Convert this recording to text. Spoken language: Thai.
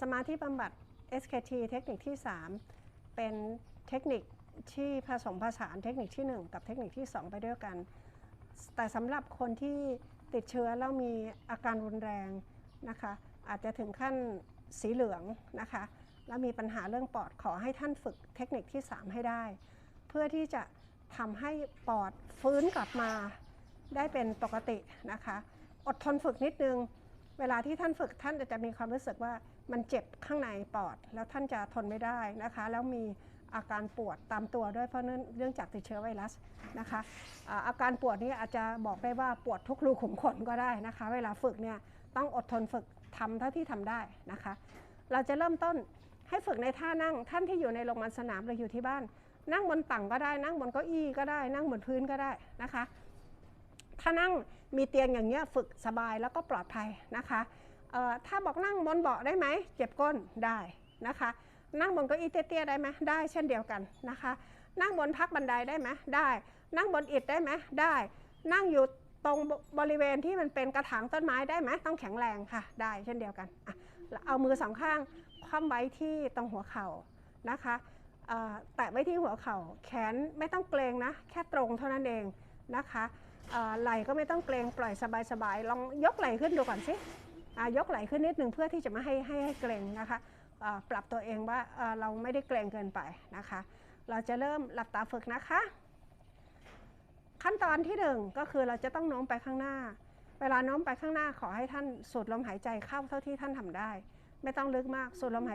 สมาธิบำบัด SKT เทคนิคที่ 3 เป็นเทคนิคที่ผสมผสานเทคนิคที่ 1 กับเทคนิคที่ 2 ไปด้วยกัน แต่สำหรับคนที่ติดเชื้อแล้วมีอาการรุนแรงนะคะ อาจจะถึงขั้นสีเหลืองนะคะ แล้วมีปัญหาเรื่องปอดขอให้ท่านฝึกเทคนิคที่ 3 ให้ได้ เพื่อที่จะทำให้ปอดฟื้นกลับมาได้เป็นปกตินะคะ อดทนฝึกนิดนึง เวลาที่ท่านฝึกท่านจะมีความรู้สึกว่ามันเจ็บข้างในปอด แล้วท่านจะทนไม่ได้นะคะ แล้วมีอาการปวดตามตัวด้วยเพราะเนื่องเนื่องจากติดเชื้อไวรัสนะคะอาการปวดนี้อาจจะบอกได้ว่าปวดทุกรูขุมขนก็ได้นะคะ เวลาฝึกเนี่ยต้องอดทนฝึกทำเท่าที่ทำได้นะคะ เราจะเริ่มต้นให้ฝึกในท่านั่งท่านที่อยู่ในโรงพยาบาลสนามหรืออยู่ที่บ้าน นั่งบนตั่งก็ได้นั่งบนเก้าอี้ก็ได้นั่งบนพื้นก็ได้นะคะ ถ้านั่งมีเตียงอย่างเงี้ยฝึกสบายแล้วก็ปลอดภัยนะคะถ้าบอกนั่งบนเบาะได้ไหมเจ็บก้นได้นะคะ นั่งบนเก้าอี้เตี้ยๆได้ไหมได้เช่นเดียวกันนะคะ นั่งบนพักบันไดได้ไหมได้ นั่งบนอิฐได้ไหมได้ นั่งอยู่ตรงบริเวณที่มันเป็นกระถางต้นไม้ได้ไหมต้องแข็งแรงค่ะ ได้เช่นเดียวกันอเอามือสองข้างคว่ำไว้ที่ตรงหัวเข่านะคะแตะไว้ที่หัวเข่าแขนไม่ต้องเกรงนะ แค่ตรงเท่านั้นเอง นะคะไหล่ก็ไม่ต้องเกรงปล่อยสบายๆลองยกไหล่ขึ้นดูก่อนสิยกไหล่ขึ้นนิดหนึ่งเพื่อที่จะไม่ให้ให้ให้เกรงนะคะปรับตัวเองว่าเราไม่ได้เกรงเกินไปนะคะ เราจะเริ่มหลับตาฝึกนะคะ ขั้นตอนที่หนึ่งก็คือเราจะต้องโน้มไปข้างหน้า เวลาโน้มไปข้างหน้าขอให้ท่านสูดลมหายใจเข้าเท่าที่ท่านทำได้ ไม่ต้องลึกมากสูดลมหาย